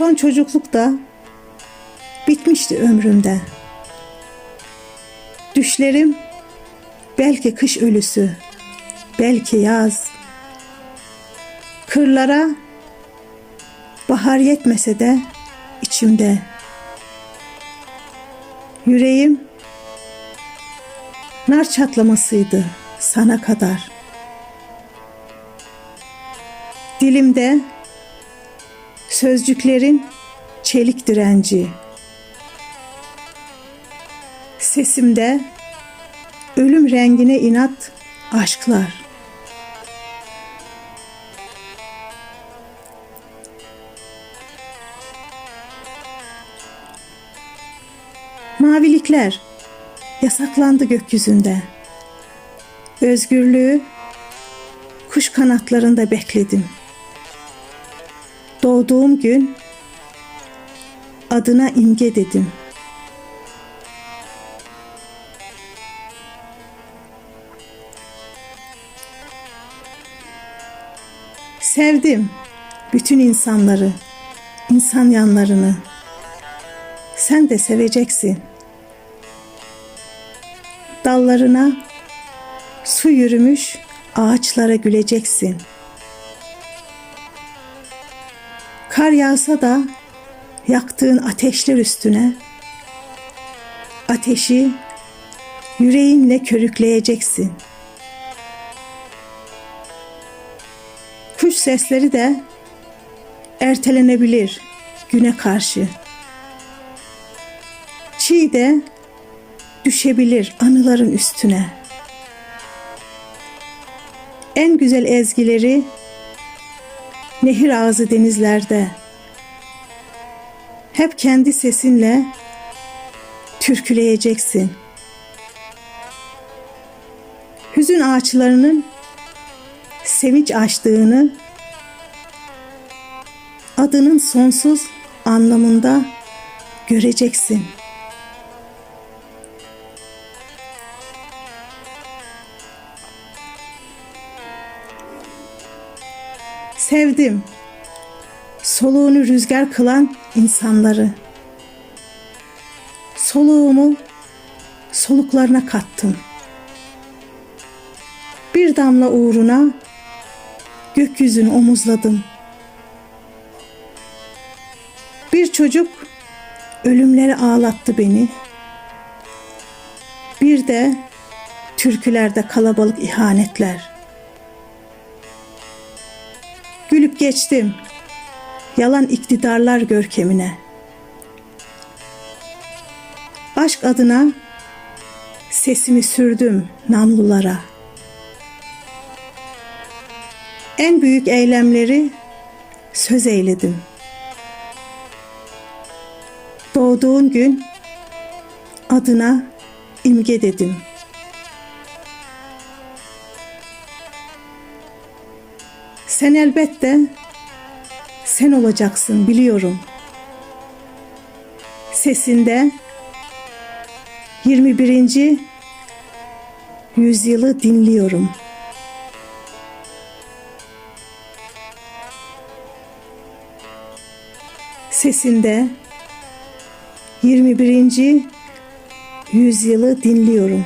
Son çocuklukta bitmişti ömrümde. Düşlerim belki kış ölüsü, belki yaz. Kırlara bahar yetmese de içimde. Yüreğim nar çatlamasıydı sana kadar. Dilimde sözcüklerin çelik direnci. Sesimde ölüm rengine inat aşklar. Mavilikler yasaklandı gökyüzünde. Özgürlüğü kuş kanatlarında bekledim. Doğduğum gün adına imge dedim. Sevdim bütün insanları, insan yanlarını. Sen de seveceksin. Dallarına su yürümüş ağaçlara güleceksin. Kar yağsa da yaktığın ateşler üstüne ateşi yüreğinle körükleyeceksin. Kuş sesleri de ertelenebilir güne karşı. Çiğ de düşebilir anıların üstüne. En güzel ezgileri nehir ağzı denizlerde. Hep kendi sesinle türküleyeceksin. Hüzün ağaçlarının sevinç açtığını, adının sonsuz anlamında göreceksin. Sevdim soluğunu rüzgar kılan insanları. Soluğumu soluklarına kattım. Bir damla uğruna gökyüzünü omuzladım. Bir çocuk ölümleri ağlattı beni. Bir de türkülerde kalabalık ihanetler. Gülüp geçtim yalan iktidarlar görkemine. Aşk adına sesimi sürdüm namlulara. En büyük eylemleri söz eyledim. Doğduğun gün adına imge dedim. Sen elbette sen olacaksın biliyorum. Sesinde 21. yüzyılı dinliyorum. Sesinde 21. yüzyılı dinliyorum.